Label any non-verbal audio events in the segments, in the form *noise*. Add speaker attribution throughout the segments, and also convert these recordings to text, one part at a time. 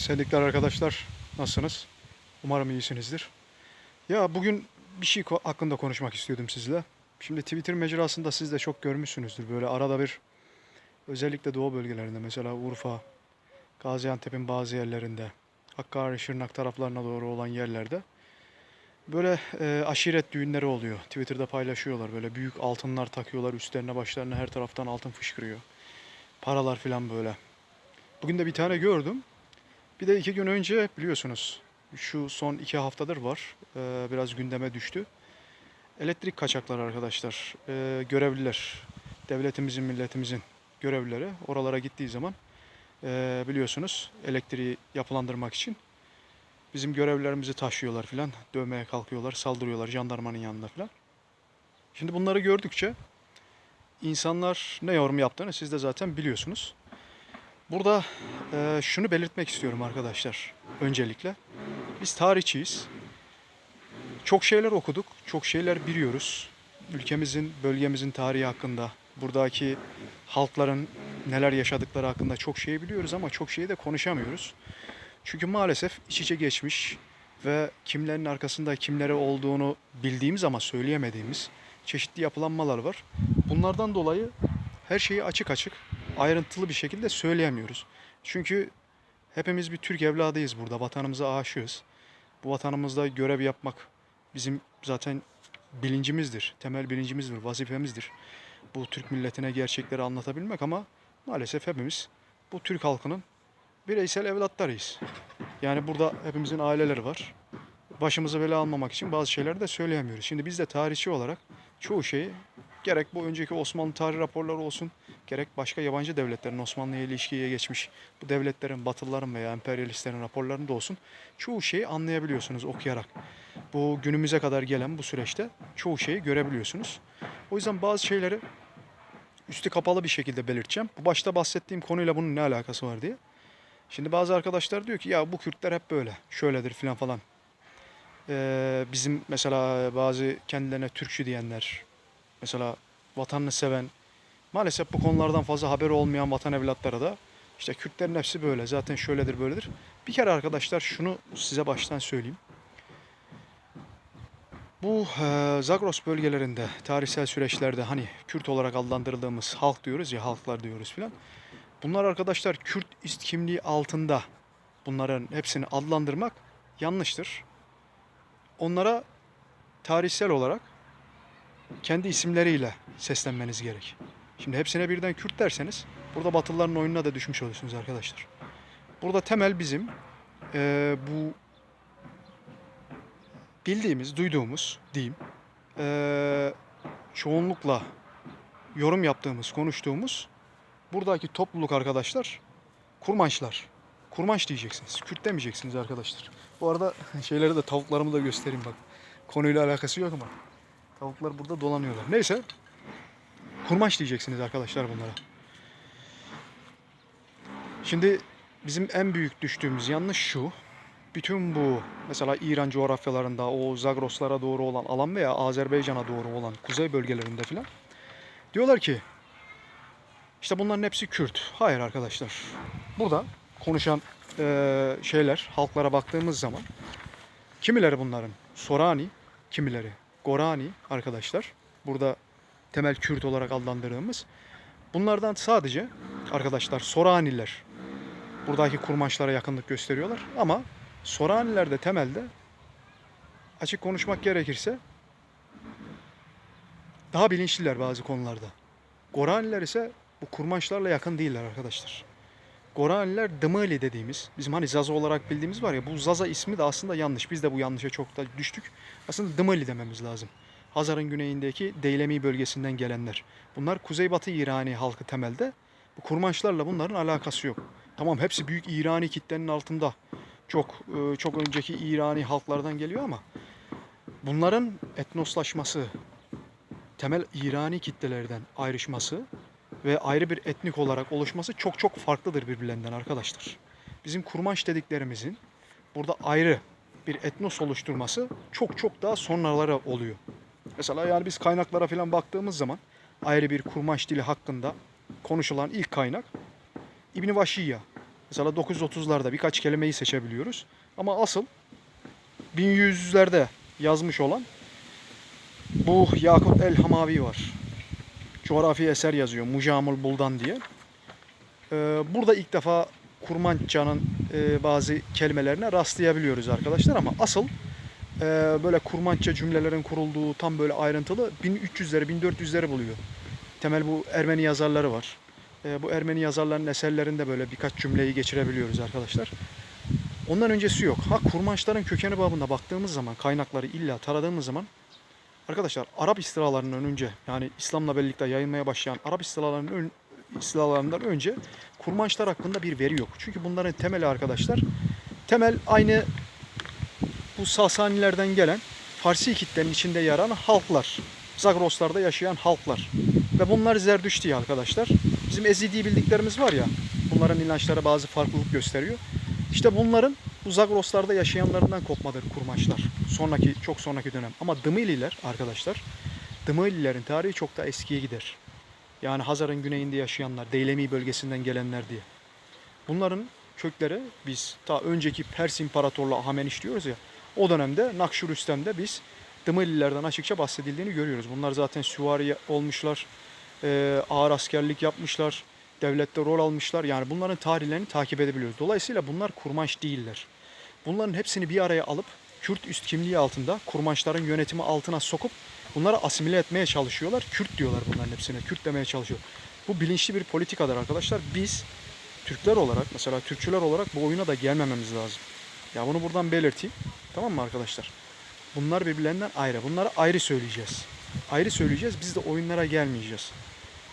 Speaker 1: Esenlikler arkadaşlar. Nasılsınız? Umarım iyisinizdir. Ya bugün bir şey hakkında konuşmak istiyordum sizle. Şimdi Twitter mecrasında siz de çok görmüşsünüzdür. Böyle arada bir özellikle doğu bölgelerinde mesela Urfa, Gaziantep'in bazı yerlerinde, Hakkari, Şırnak taraflarına doğru olan yerlerde böyle e, aşiret düğünleri oluyor. Twitter'da paylaşıyorlar. Böyle büyük altınlar takıyorlar üstlerine başlarına her taraftan altın fışkırıyor. Paralar falan böyle. Bugün de bir tane gördüm. Bir de iki gün önce biliyorsunuz şu son iki haftadır var. Ee, biraz gündeme düştü. Elektrik kaçakları arkadaşlar. Ee, görevliler. Devletimizin, milletimizin görevlileri oralara gittiği zaman ee, biliyorsunuz elektriği yapılandırmak için bizim görevlilerimizi taşıyorlar filan. Dövmeye kalkıyorlar, saldırıyorlar jandarmanın yanında filan. Şimdi bunları gördükçe insanlar ne yorum yaptığını siz de zaten biliyorsunuz. Burada e, şunu belirtmek istiyorum arkadaşlar öncelikle. Biz tarihçiyiz. Çok şeyler okuduk, çok şeyler biliyoruz. Ülkemizin, bölgemizin tarihi hakkında, buradaki halkların neler yaşadıkları hakkında çok şey biliyoruz ama çok şeyi de konuşamıyoruz. Çünkü maalesef iç içe geçmiş ve kimlerin arkasında kimlere olduğunu bildiğimiz ama söyleyemediğimiz çeşitli yapılanmalar var. Bunlardan dolayı her şeyi açık açık, ayrıntılı bir şekilde söyleyemiyoruz. Çünkü hepimiz bir Türk evladıyız burada, vatanımıza aşığız. Bu vatanımızda görev yapmak bizim zaten bilincimizdir, temel bilincimizdir, vazifemizdir. Bu Türk milletine gerçekleri anlatabilmek ama maalesef hepimiz bu Türk halkının bireysel evlatlarıyız. Yani burada hepimizin aileleri var. Başımızı bela almamak için bazı şeyleri de söyleyemiyoruz. Şimdi biz de tarihçi olarak çoğu şeyi gerek bu önceki Osmanlı tarih raporları olsun, gerek başka yabancı devletlerin Osmanlı'ya ilişkiye geçmiş bu devletlerin, Batılıların veya emperyalistlerin raporlarında olsun çoğu şeyi anlayabiliyorsunuz okuyarak. Bu günümüze kadar gelen bu süreçte çoğu şeyi görebiliyorsunuz. O yüzden bazı şeyleri üstü kapalı bir şekilde belirteceğim. Bu başta bahsettiğim konuyla bunun ne alakası var diye. Şimdi bazı arkadaşlar diyor ki ya bu Kürtler hep böyle, şöyledir filan falan. Ee, bizim mesela bazı kendilerine Türkçü diyenler, mesela vatanını seven, maalesef bu konulardan fazla haber olmayan vatan evlatları da işte Kürtlerin hepsi böyle, zaten şöyledir böyledir. Bir kere arkadaşlar şunu size baştan söyleyeyim. Bu e, Zagros bölgelerinde tarihsel süreçlerde hani Kürt olarak adlandırıldığımız halk diyoruz ya halklar diyoruz filan. Bunlar arkadaşlar Kürt ist kimliği altında bunların hepsini adlandırmak yanlıştır. Onlara tarihsel olarak kendi isimleriyle seslenmeniz gerek. Şimdi hepsine birden Kürt derseniz burada Batılıların oyununa da düşmüş oluyorsunuz arkadaşlar. Burada temel bizim eee, bu bildiğimiz, duyduğumuz diyeyim eee, çoğunlukla yorum yaptığımız, konuştuğumuz buradaki topluluk arkadaşlar kurmançlar. Kurmanç diyeceksiniz. Kürt demeyeceksiniz arkadaşlar. Bu arada *laughs* şeyleri de tavuklarımı da göstereyim bak. Konuyla alakası yok ama. Tavuklar burada dolanıyorlar. Neyse. Kurmaç diyeceksiniz arkadaşlar bunlara. Şimdi bizim en büyük düştüğümüz yanlış şu. Bütün bu mesela İran coğrafyalarında o Zagroslara doğru olan alan veya Azerbaycan'a doğru olan kuzey bölgelerinde filan diyorlar ki işte bunların hepsi Kürt. Hayır arkadaşlar. Burada konuşan eee, şeyler halklara baktığımız zaman kimileri bunların Sorani, kimileri Gorani arkadaşlar. Burada temel Kürt olarak adlandırdığımız. Bunlardan sadece arkadaşlar Soraniler buradaki kurmaçlara yakınlık gösteriyorlar ama Soraniler de temelde açık konuşmak gerekirse daha bilinçliler bazı konularda. Goraniler ise bu kurmaçlarla yakın değiller arkadaşlar. Goraniler Dımıli dediğimiz, bizim hani Zaza olarak bildiğimiz var ya bu Zaza ismi de aslında yanlış. Biz de bu yanlışa çok da düştük. Aslında Dımıli dememiz lazım. Hazar'ın güneyindeki Deylemi bölgesinden gelenler. Bunlar Kuzeybatı İrani halkı temelde. Bu kurmaçlarla bunların alakası yok. Tamam hepsi büyük İrani kitlenin altında. Çok e, çok önceki İrani halklardan geliyor ama bunların etnoslaşması, temel İrani kitlelerden ayrışması ve ayrı bir etnik olarak oluşması çok çok farklıdır birbirlerinden arkadaşlar. Bizim kurmaş dediklerimizin burada ayrı bir etnos oluşturması çok çok daha sonraları oluyor. Mesela yani biz kaynaklara falan baktığımız zaman ayrı bir kurmaş dili hakkında konuşulan ilk kaynak İbn Vaşiya. Mesela 930'larda birkaç kelimeyi seçebiliyoruz. Ama asıl 1100'lerde yazmış olan bu Yakut el Hamavi var. Coğrafi eser yazıyor. Mujamul Buldan diye. Ee, burada ilk defa Kurmança'nın e, bazı kelimelerine rastlayabiliyoruz arkadaşlar ama asıl e, böyle Kurmança cümlelerin kurulduğu tam böyle ayrıntılı 1300'leri 1400'leri buluyor. Temel bu Ermeni yazarları var. E, bu Ermeni yazarların eserlerinde böyle birkaç cümleyi geçirebiliyoruz arkadaşlar. Ondan öncesi yok. Ha kurmaçların kökeni babında baktığımız zaman kaynakları illa taradığımız zaman arkadaşlar Arap istilalarından önce yani İslam'la birlikte yayılmaya başlayan Arap istilalarının ön, istilalarından önce kurmaçlar hakkında bir veri yok. Çünkü bunların temeli arkadaşlar temel aynı bu Sasanilerden gelen Farsi kitlenin içinde yer alan halklar. Zagroslarda yaşayan halklar. Ve bunlar Zerdüşti arkadaşlar. Bizim Ezidi bildiklerimiz var ya. Bunların inançları bazı farklılık gösteriyor. İşte bunların bu Zagroslarda yaşayanlarından kopmadır kurmaçlar. Sonraki çok sonraki dönem. Ama Dımililer arkadaşlar. Dımililerin tarihi çok da eskiye gider. Yani Hazar'ın güneyinde yaşayanlar, Deylemi bölgesinden gelenler diye. Bunların kökleri biz ta önceki Pers İmparatorluğu Ahmeniş diyoruz ya. O dönemde Nakşurüstem'de biz Dımililerden açıkça bahsedildiğini görüyoruz. Bunlar zaten süvari olmuşlar, ağır askerlik yapmışlar, devlette rol almışlar. Yani bunların tarihlerini takip edebiliyoruz. Dolayısıyla bunlar kurmaç değiller. Bunların hepsini bir araya alıp Kürt üst kimliği altında kurmaçların yönetimi altına sokup bunları asimile etmeye çalışıyorlar. Kürt diyorlar bunların hepsine. Kürt demeye çalışıyor. Bu bilinçli bir politikadır arkadaşlar. Biz Türkler olarak mesela Türkçüler olarak bu oyuna da gelmememiz lazım. Ya bunu buradan belirteyim. Tamam mı arkadaşlar? Bunlar birbirlerinden ayrı. Bunları ayrı söyleyeceğiz. Ayrı söyleyeceğiz. Biz de oyunlara gelmeyeceğiz.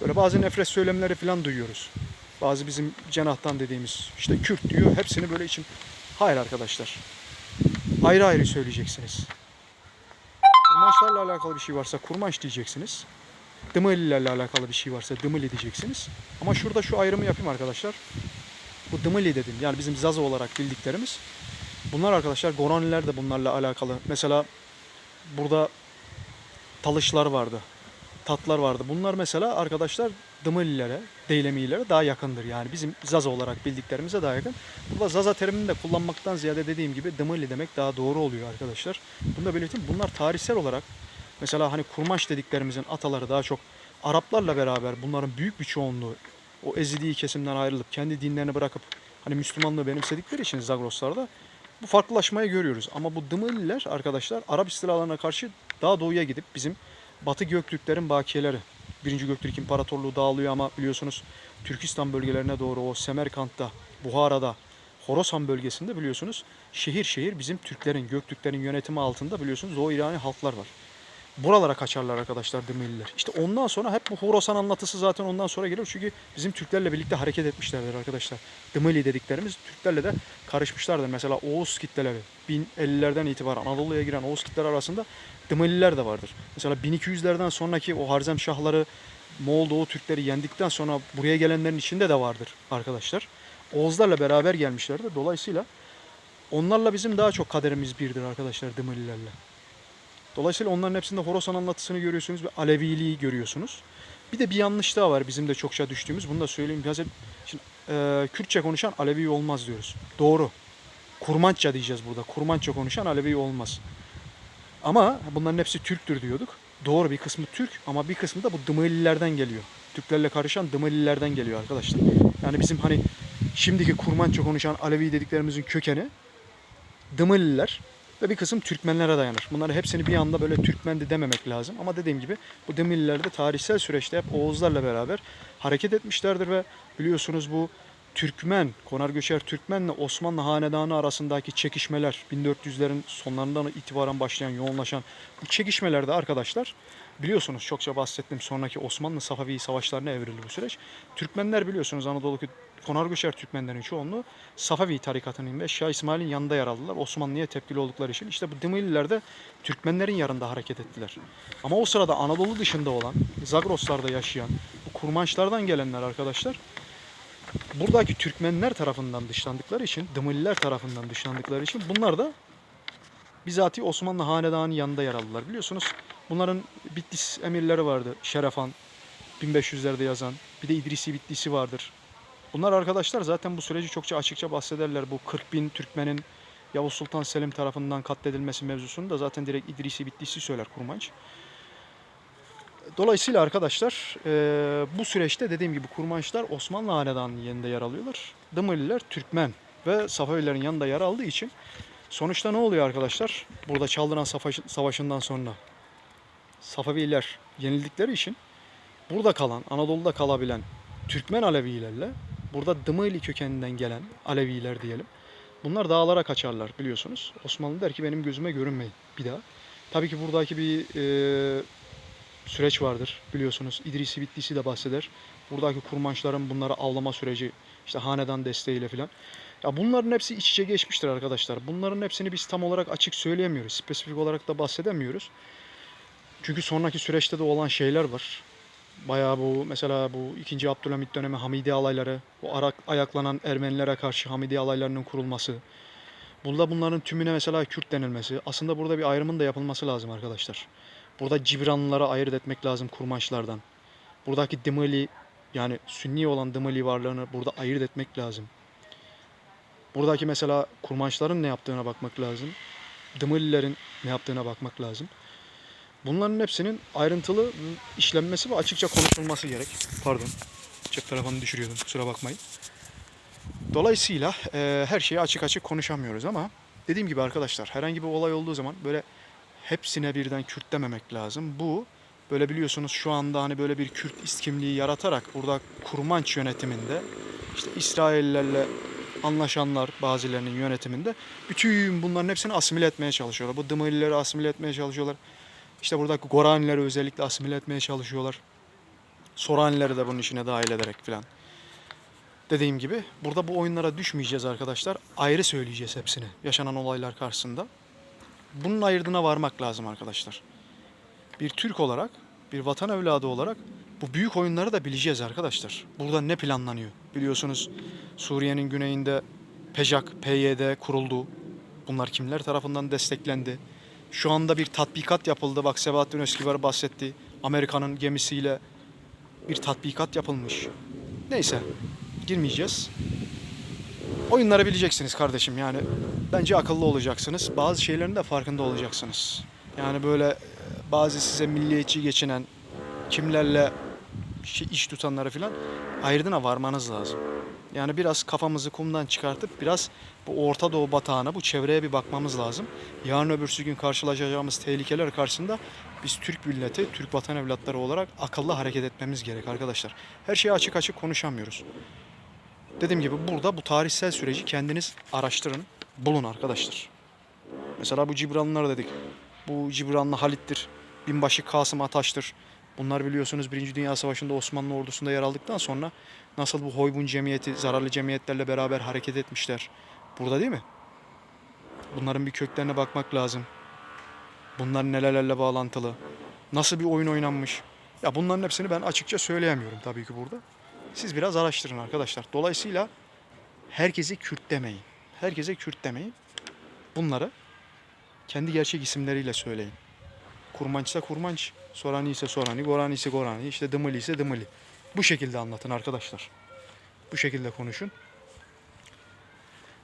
Speaker 1: Böyle bazı nefret söylemleri falan duyuyoruz. Bazı bizim cenahtan dediğimiz işte Kürt diyor. Hepsini böyle için. Hayır arkadaşlar. Ayrı ayrı söyleyeceksiniz. Kurmaçlarla alakalı bir şey varsa kurmaç diyeceksiniz. Dımililerle alakalı bir şey varsa dımili diyeceksiniz. Ama şurada şu ayrımı yapayım arkadaşlar. Bu dımili dedim. Yani bizim Zaza olarak bildiklerimiz. Bunlar arkadaşlar Goraniler de bunlarla alakalı. Mesela burada talışlar vardı. Tatlar vardı. Bunlar mesela arkadaşlar Dımılilere, Deylemilere daha yakındır. Yani bizim Zaza olarak bildiklerimize daha yakın. Burada Zaza terimini de kullanmaktan ziyade dediğim gibi Dımili demek daha doğru oluyor arkadaşlar. Bunu da belirteyim. Bunlar tarihsel olarak mesela hani kurmaş dediklerimizin ataları daha çok Araplarla beraber bunların büyük bir çoğunluğu o Ezidi kesimden ayrılıp kendi dinlerini bırakıp hani Müslümanlığı benimsedikleri için Zagroslarda bu farklılaşmayı görüyoruz. Ama bu Dımililer arkadaşlar Arap istilalarına karşı daha doğuya gidip bizim Batı Göktürklerin bakiyeleri. Birinci Göktürk İmparatorluğu dağılıyor ama biliyorsunuz Türkistan bölgelerine doğru o Semerkant'ta, Buhara'da, Horasan bölgesinde biliyorsunuz şehir şehir bizim Türklerin, Göktürklerin yönetimi altında biliyorsunuz o İrani halklar var. Buralara kaçarlar arkadaşlar Dımililer. İşte ondan sonra hep bu Horasan anlatısı zaten ondan sonra geliyor. Çünkü bizim Türklerle birlikte hareket etmişlerdir arkadaşlar. Dımili dediklerimiz Türklerle de karışmışlardır. Mesela Oğuz kitleleri 1050'lerden itibaren Anadolu'ya giren Oğuz kitleleri arasında Dımililer de vardır. Mesela 1200'lerden sonraki o Harzem Şahları Moğol Doğu Türkleri yendikten sonra buraya gelenlerin içinde de vardır arkadaşlar. Oğuzlarla beraber gelmişlerdir. Dolayısıyla onlarla bizim daha çok kaderimiz birdir arkadaşlar Dımililerle. Dolayısıyla onların hepsinde Horasan anlatısını görüyorsunuz ve Aleviliği görüyorsunuz. Bir de bir yanlış daha var bizim de çokça düştüğümüz. Bunu da söyleyeyim. Biraz hep- şimdi, e, Kürtçe konuşan Alevi olmaz diyoruz. Doğru. Kurmança diyeceğiz burada. Kurmança konuşan Alevi olmaz. Ama bunların hepsi Türktür diyorduk. Doğru bir kısmı Türk ama bir kısmı da bu Dımelilerden geliyor. Türklerle karışan Dımelilerden geliyor arkadaşlar. Yani bizim hani şimdiki Kurmança konuşan Alevi dediklerimizin kökeni Dımeliler ve bir kısım Türkmenlere dayanır. Bunları hepsini bir anda böyle Türkmendi dememek lazım. Ama dediğim gibi bu Dımeliler de tarihsel süreçte hep Oğuzlarla beraber hareket etmişlerdir ve biliyorsunuz bu Türkmen, Konar Göçer Türkmenle Osmanlı Hanedanı arasındaki çekişmeler 1400'lerin sonlarından itibaren başlayan yoğunlaşan bu çekişmelerde arkadaşlar biliyorsunuz çokça bahsettim sonraki Osmanlı Safavi savaşlarına evrildi bu süreç. Türkmenler biliyorsunuz Anadolu'daki Konar Göçer Türkmenlerin çoğunluğu Safavi tarikatının ve Şah İsmail'in yanında yer aldılar. Osmanlı'ya tepkili oldukları için. işte bu Dımililer de Türkmenlerin yanında hareket ettiler. Ama o sırada Anadolu dışında olan, Zagroslarda yaşayan, bu kurmançlardan gelenler arkadaşlar buradaki Türkmenler tarafından dışlandıkları için, Dımililer tarafından dışlandıkları için bunlar da bizatihi Osmanlı Hanedanı'nın yanında yer aldılar. Biliyorsunuz bunların Bitlis emirleri vardı. Şerefan 1500'lerde yazan. Bir de İdrisi Bitlisi vardır. Bunlar arkadaşlar zaten bu süreci çokça açıkça bahsederler. Bu 40 bin Türkmenin Yavuz Sultan Selim tarafından katledilmesi mevzusunu da zaten direkt İdrisi Bitlisi söyler Kurmanç. Dolayısıyla arkadaşlar e, bu süreçte dediğim gibi Kurmançlar Osmanlı Hanedanı'nın yanında yer alıyorlar. Dımılılar Türkmen ve Safavilerin yanında yer aldığı için sonuçta ne oluyor arkadaşlar? Burada Çaldıran Savaşı- Savaşı'ndan sonra Safaviler yenildikleri için burada kalan, Anadolu'da kalabilen Türkmen Alevilerle burada Dımıli kökeninden gelen Aleviler diyelim. Bunlar dağlara kaçarlar biliyorsunuz. Osmanlı der ki benim gözüme görünmeyin bir daha. Tabii ki buradaki bir e, süreç vardır biliyorsunuz. İdrisi Bitlisi de bahseder. Buradaki kurmançların bunları avlama süreci işte hanedan desteğiyle filan. Ya bunların hepsi iç içe geçmiştir arkadaşlar. Bunların hepsini biz tam olarak açık söyleyemiyoruz. Spesifik olarak da bahsedemiyoruz. Çünkü sonraki süreçte de olan şeyler var. Bayağı bu mesela bu 2. Abdülhamit dönemi Hamidi alayları, bu arak, ayaklanan Ermenilere karşı Hamidi alaylarının kurulması. Burada bunların tümüne mesela Kürt denilmesi. Aslında burada bir ayrımın da yapılması lazım arkadaşlar. Burada Cibranlılara ayırt etmek lazım kurmaçlardan. Buradaki Dımili yani Sünni olan Dımili varlığını burada ayırt etmek lazım. Buradaki mesela kurmaçların ne yaptığına bakmak lazım. Dımililerin ne yaptığına bakmak lazım. Bunların hepsinin ayrıntılı işlenmesi ve açıkça konuşulması gerek. Pardon. Cep telefonunu düşürüyordum. Kusura bakmayın. Dolayısıyla e, her şeyi açık açık konuşamıyoruz ama dediğim gibi arkadaşlar herhangi bir olay olduğu zaman böyle hepsine birden Kürt dememek lazım. Bu böyle biliyorsunuz şu anda hani böyle bir Kürt iskimliği yaratarak burada kurmanç yönetiminde işte İsraillerle anlaşanlar bazılarının yönetiminde bütün bunların hepsini asimile etmeye çalışıyorlar. Bu Dımilileri asimile etmeye çalışıyorlar. İşte buradaki Goranileri özellikle asimile etmeye çalışıyorlar. Soranileri de bunun içine dahil ederek filan. Dediğim gibi burada bu oyunlara düşmeyeceğiz arkadaşlar. Ayrı söyleyeceğiz hepsini yaşanan olaylar karşısında. Bunun ayırdına varmak lazım arkadaşlar. Bir Türk olarak, bir vatan evladı olarak bu büyük oyunları da bileceğiz arkadaşlar. Burada ne planlanıyor? Biliyorsunuz Suriye'nin güneyinde PEJAK, PYD kuruldu. Bunlar kimler tarafından desteklendi? Şu anda bir tatbikat yapıldı. Bak Sebahattin Özkibar bahsetti. Amerika'nın gemisiyle bir tatbikat yapılmış. Neyse girmeyeceğiz. Oyunları bileceksiniz kardeşim yani. Bence akıllı olacaksınız. Bazı şeylerin de farkında olacaksınız. Yani böyle e, bazı size milliyetçi geçinen kimlerle şey, iş tutanları filan ayırdına varmanız lazım. Yani biraz kafamızı kumdan çıkartıp biraz bu Orta Doğu batağına, bu çevreye bir bakmamız lazım. Yarın öbürsü gün karşılaşacağımız tehlikeler karşısında biz Türk milleti, Türk vatan evlatları olarak akıllı hareket etmemiz gerek arkadaşlar. Her şeyi açık açık konuşamıyoruz. Dediğim gibi burada bu tarihsel süreci kendiniz araştırın, bulun arkadaşlar. Mesela bu Cibranlılar dedik. Bu Cibranlı Halit'tir. Binbaşı Kasım Ataş'tır. Bunlar biliyorsunuz Birinci Dünya Savaşı'nda Osmanlı ordusunda yer aldıktan sonra nasıl bu hoybun cemiyeti, zararlı cemiyetlerle beraber hareket etmişler. Burada değil mi? Bunların bir köklerine bakmak lazım. Bunlar nelerlerle bağlantılı. Nasıl bir oyun oynanmış. Ya bunların hepsini ben açıkça söyleyemiyorum tabii ki burada. Siz biraz araştırın arkadaşlar. Dolayısıyla herkese Kürt demeyin. Herkese Kürt demeyin. Bunları kendi gerçek isimleriyle söyleyin. Kurmançsa kurmanç, Sorani ise Sorani, Gorani ise Gorani, işte Dımıli ise Dımıli. Bu şekilde anlatın arkadaşlar. Bu şekilde konuşun.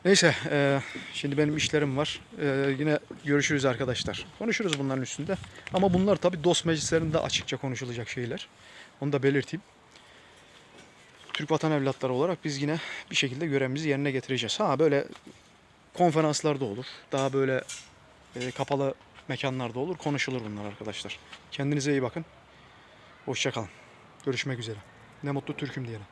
Speaker 1: Neyse, e, şimdi benim işlerim var. E, yine görüşürüz arkadaşlar. Konuşuruz bunların üstünde. Ama bunlar tabii dost meclislerinde açıkça konuşulacak şeyler. Onu da belirteyim. Türk vatan evlatları olarak biz yine bir şekilde görevimizi yerine getireceğiz. Ha böyle konferanslarda olur. Daha böyle e, kapalı mekanlarda olur. Konuşulur bunlar arkadaşlar. Kendinize iyi bakın. Hoşçakalın. Görüşmek üzere. Ne mutlu Türk'üm diyelim.